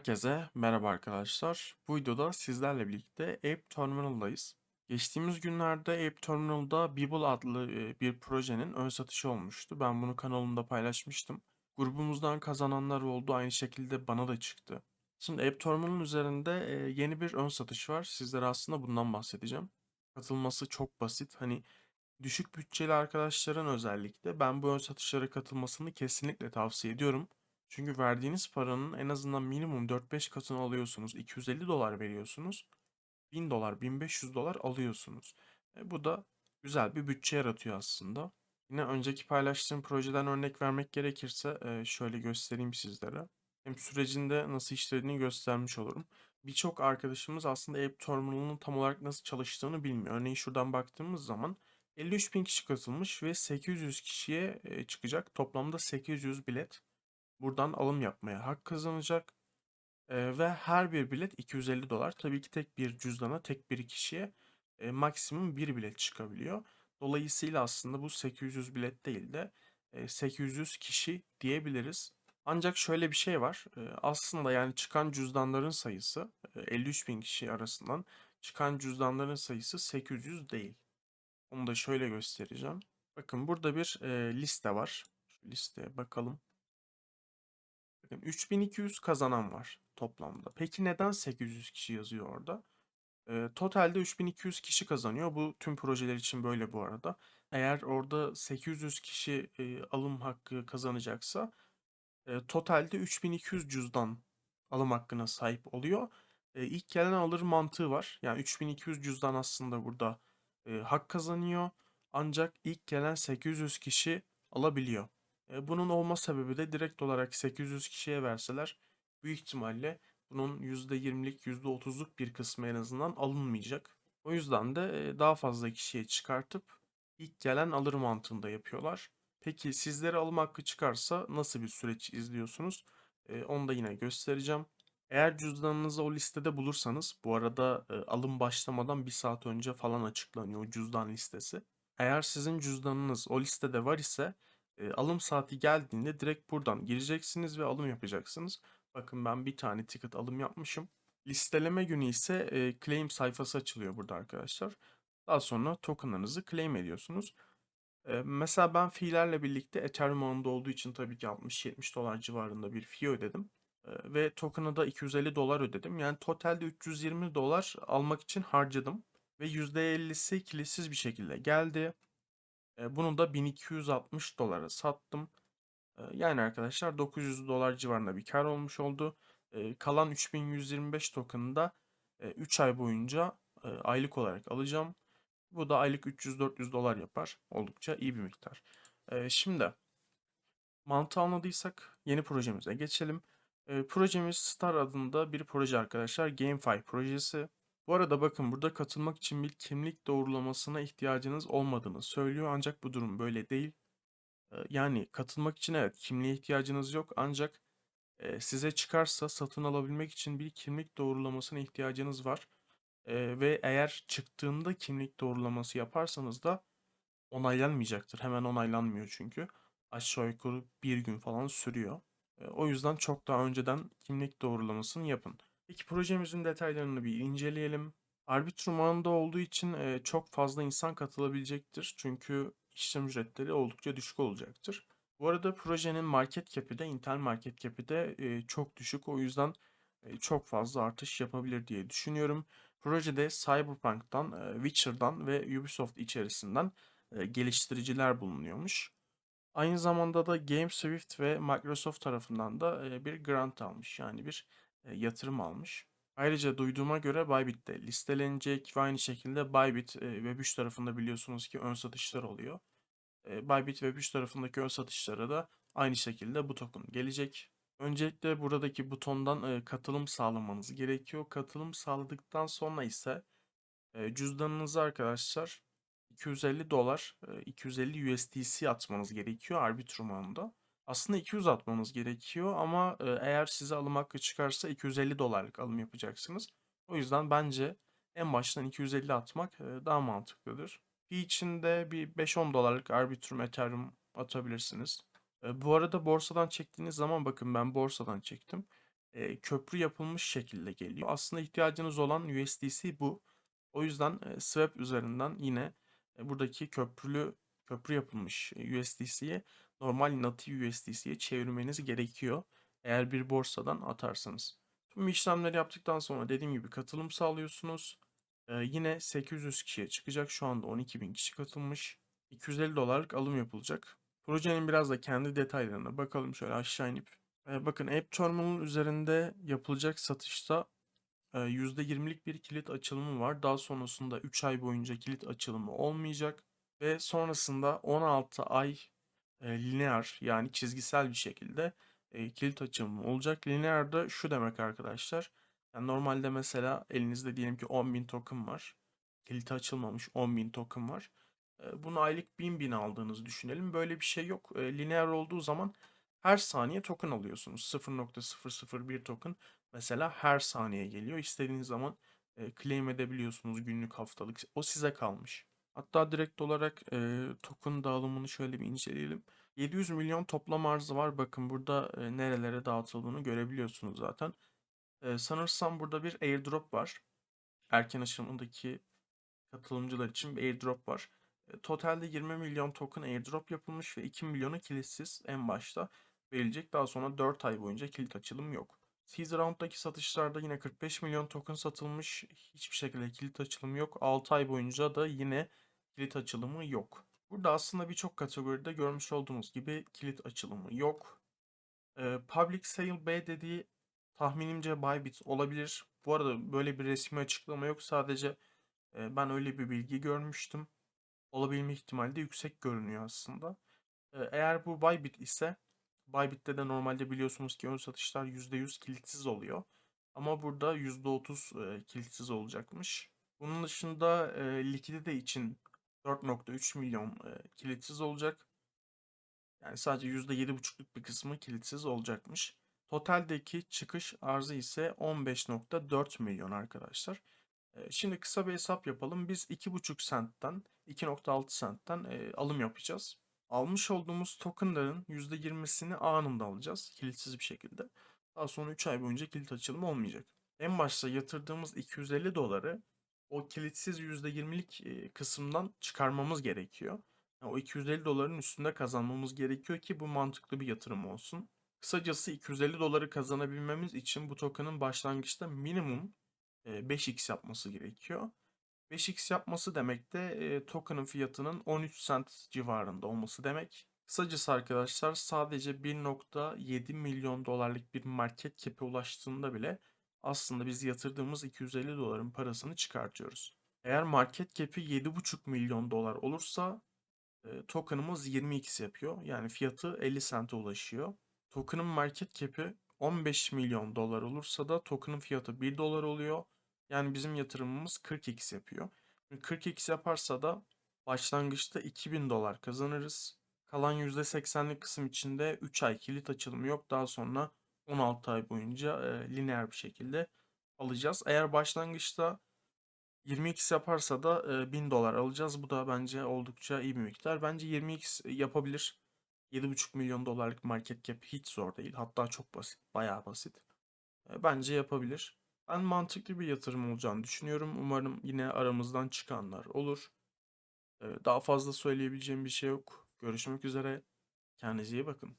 Herkese merhaba arkadaşlar. Bu videoda sizlerle birlikte Ape Terminal'dayız. Geçtiğimiz günlerde Ape Terminal'da Bibble adlı e, bir projenin ön satışı olmuştu. Ben bunu kanalımda paylaşmıştım. Grubumuzdan kazananlar oldu. Aynı şekilde bana da çıktı. Şimdi Ape Terminal'ın üzerinde e, yeni bir ön satış var. Sizlere aslında bundan bahsedeceğim. Katılması çok basit. Hani düşük bütçeli arkadaşların özellikle ben bu ön satışlara katılmasını kesinlikle tavsiye ediyorum. Çünkü verdiğiniz paranın en azından minimum 4-5 katını alıyorsunuz. 250 dolar veriyorsunuz. 1000 dolar, 1500 dolar alıyorsunuz. E, bu da güzel bir bütçe yaratıyor aslında. Yine önceki paylaştığım projeden örnek vermek gerekirse e, şöyle göstereyim sizlere. Hem sürecinde nasıl işlediğini göstermiş olurum. Birçok arkadaşımız aslında App Terminal'ın tam olarak nasıl çalıştığını bilmiyor. Örneğin şuradan baktığımız zaman 53 bin kişi katılmış ve 800 kişiye e, çıkacak. Toplamda 800 bilet buradan alım yapmaya hak kazanacak. Ee, ve her bir bilet 250 dolar. Tabii ki tek bir cüzdana, tek bir kişiye e, maksimum bir bilet çıkabiliyor. Dolayısıyla aslında bu 800 bilet değil de e, 800 kişi diyebiliriz. Ancak şöyle bir şey var. E, aslında yani çıkan cüzdanların sayısı e, 53 bin kişi arasından çıkan cüzdanların sayısı 800 değil. Onu da şöyle göstereceğim. Bakın burada bir e, liste var. Şu listeye bakalım. Bakın 3200 kazanan var toplamda. Peki neden 800 kişi yazıyor orada? Ee, totalde 3200 kişi kazanıyor. Bu tüm projeler için böyle bu arada. Eğer orada 800 kişi e, alım hakkı kazanacaksa e, totalde 3200 cüzdan alım hakkına sahip oluyor. E, ilk gelen alır mantığı var. Yani 3200 cüzdan aslında burada e, hak kazanıyor. Ancak ilk gelen 800 kişi alabiliyor. Bunun olma sebebi de direkt olarak 800 kişiye verseler büyük ihtimalle bunun %20'lik %30'luk bir kısmı en azından alınmayacak. O yüzden de daha fazla kişiye çıkartıp ilk gelen alır mantığında yapıyorlar. Peki sizlere alım hakkı çıkarsa nasıl bir süreç izliyorsunuz? Onu da yine göstereceğim. Eğer cüzdanınızı o listede bulursanız, bu arada alım başlamadan bir saat önce falan açıklanıyor cüzdan listesi. Eğer sizin cüzdanınız o listede var ise e, alım saati geldiğinde direkt buradan gireceksiniz ve alım yapacaksınız. Bakın ben bir tane ticket alım yapmışım. Listeleme günü ise e, claim sayfası açılıyor burada arkadaşlar. Daha sonra tokenlarınızı claim ediyorsunuz. E, mesela ben fiillerle birlikte Ethereum ağında olduğu için tabii ki 60-70 dolar civarında bir fee ödedim. E, ve token'a da 250 dolar ödedim. Yani totalde 320 dolar almak için harcadım. Ve %50'si kilitsiz bir şekilde geldi. Bunu da 1260 dolara sattım. Yani arkadaşlar 900 dolar civarında bir kar olmuş oldu. Kalan 3125 token'ı da e, 3 ay boyunca aylık olarak alacağım. Bu da aylık 300-400 dolar yapar. Oldukça iyi bir miktar. Şimdi mantığı anladıysak yeni projemize geçelim. Projemiz Star adında bir proje arkadaşlar. GameFi projesi. Bu arada bakın burada katılmak için bir kimlik doğrulamasına ihtiyacınız olmadığını söylüyor ancak bu durum böyle değil. Ee, Yani katılmak için evet kimliğe ihtiyacınız yok ancak e, size çıkarsa satın alabilmek için bir kimlik doğrulamasına ihtiyacınız var. Ee, ve eğer çıktığında kimlik doğrulaması yaparsanız da onaylanmayacaktır. Hemen onaylanmıyor çünkü. Aşağı yukarı bir gün falan sürüyor. Ee, o yüzden çok daha önceden kimlik doğrulamasını yapın. Peki projemizin detaylarını bir inceleyelim. Arbitrum ağında olduğu için e, çok fazla insan katılabilecektir. Çünkü işlem ücretleri oldukça düşük olacaktır. Bu arada projenin market cap'i de Intel market cap'i de e, çok düşük. O yüzden e, çok fazla artış yapabilir diye düşünüyorum. Projede Cyberpunk'tan, e, Witcher'dan ve Ubisoft içerisinden e, geliştiriciler bulunuyormuş. Aynı zamanda da GameSwift ve Microsoft tarafından da e, bir grant almış. Yani bir yatırım almış. Ayrıca duyduğuma göre Bybit de listelenecek ve aynı şekilde Bybit e, Web3 tarafında biliyorsunuz ki ön satışlar oluyor. E, Bybit Web3 tarafındaki ön satışlara da aynı şekilde bu token gelecek. Öncelikle buradaki butondan e, katılım sağlamanız gerekiyor. Katılım sağladıktan sonra ise e, cüzdanınıza arkadaşlar 250 dolar, e, 250 USDC atmanız gerekiyor Arbitrum ağında. Aslında 200 atmanız gerekiyor ama eğer size alım hakkı çıkarsa 250 dolarlık alım yapacaksınız. O yüzden bence en baştan 250 atmak daha mantıklıdır. Bir içinde bir 5-10 dolarlık Arbitrum Ethereum atabilirsiniz. Bu arada borsadan çektiğiniz zaman bakın ben borsadan çektim. köprü yapılmış şekilde geliyor. Aslında ihtiyacınız olan USDC bu. O yüzden Swap üzerinden yine buradaki köprülü köprü yapılmış USDC'ye normal native USDC'ye çevirmeniz gerekiyor. Eğer bir borsadan atarsanız. Tüm işlemleri yaptıktan sonra dediğim gibi katılım sağlıyorsunuz. Ee, yine 800 kişiye çıkacak. Şu anda 12.000 kişi katılmış. 250 dolarlık alım yapılacak. Projenin biraz da kendi detaylarına bakalım şöyle aşağı inip. Ee, bakın App Terminal üzerinde yapılacak satışta e, %20'lik bir kilit açılımı var. Daha sonrasında 3 ay boyunca kilit açılımı olmayacak. Ve sonrasında 16 ay e, lineer yani çizgisel bir şekilde e, kilit açılımı olacak. Lineer de şu demek arkadaşlar. Yani normalde mesela elinizde diyelim ki 10.000 token var. Kiliti açılmamış 10.000 token var. E, bunu aylık 1000 bin aldığınızı düşünelim. Böyle bir şey yok. E, lineer olduğu zaman her saniye token alıyorsunuz. 0.001 token mesela her saniye geliyor. İstediğiniz zaman e, claim edebiliyorsunuz günlük haftalık. O size kalmış. Hatta direkt olarak e, token dağılımını şöyle bir inceleyelim. 700 milyon toplam arzı var. Bakın burada e, nerelere dağıtıldığını görebiliyorsunuz zaten. E, sanırsam burada bir airdrop var. Erken aşamadaki katılımcılar için bir airdrop var. E, totalde 20 milyon token airdrop yapılmış ve 2 milyonu kilitsiz en başta verilecek. Daha sonra 4 ay boyunca kilit açılım yok. Seed Round'daki satışlarda yine 45 milyon token satılmış. Hiçbir şekilde kilit açılımı yok. 6 ay boyunca da yine kilit açılımı yok. Burada aslında birçok kategoride görmüş olduğunuz gibi kilit açılımı yok. Ee, Public Sale B dediği tahminimce Bybit olabilir. Bu arada böyle bir resmi açıklama yok. Sadece e, ben öyle bir bilgi görmüştüm. Olabilme ihtimali de yüksek görünüyor aslında. Ee, eğer bu Bybit ise Bybit'te de normalde biliyorsunuz ki ön satışlar %100 kilitsiz oluyor. Ama burada %30 e, kilitsiz olacakmış. Bunun dışında e, likidite için 4.3 milyon e, kilitsiz olacak. Yani sadece %7.5'luk bir kısmı kilitsiz olacakmış. Totaldeki çıkış arzı ise 15.4 milyon arkadaşlar. Şimdi kısa bir hesap yapalım. Biz 2.5 centten 2.6 centten e, alım yapacağız. Almış olduğumuz tokenların %20'sini anında alacağız. Kilitsiz bir şekilde. Daha sonra 3 ay boyunca kilit açılımı olmayacak. En başta yatırdığımız 250 doları o kilitsiz %20'lik e, kısımdan çıkarmamız gerekiyor. Yani o 250 doların üstünde kazanmamız gerekiyor ki bu mantıklı bir yatırım olsun. Kısacası 250 doları kazanabilmemiz için bu token'ın başlangıçta minimum e, 5x yapması gerekiyor. 5x yapması demek de e, token'ın fiyatının 13 cent civarında olması demek. Kısacası arkadaşlar sadece 1.7 milyon dolarlık bir market cap'e ulaştığında bile aslında biz yatırdığımız 250 doların parasını çıkartıyoruz. Eğer market cap'i 7.5 milyon dolar olursa e, token'ımız 20x yapıyor. Yani fiyatı 50 sente ulaşıyor. Token'ın market cap'i 15 milyon dolar olursa da token'ın fiyatı 1 dolar oluyor. Yani bizim yatırımımız 40x yapıyor. 40x yaparsa da başlangıçta 2000 dolar kazanırız. Kalan %80'lik kısım içinde 3 ay kilit açılımı yok. Daha sonra 16 ay boyunca e, lineer bir şekilde alacağız. Eğer başlangıçta 20x yaparsa da e, 1000 dolar alacağız. Bu da bence oldukça iyi bir miktar. Bence 20x yapabilir. 7,5 milyon dolarlık market cap hiç zor değil. Hatta çok basit. Bayağı basit. E, bence yapabilir. Ben mantıklı bir yatırım olacağını düşünüyorum. Umarım yine aramızdan çıkanlar olur. E, daha fazla söyleyebileceğim bir şey yok. Görüşmek üzere. Kendinize iyi bakın.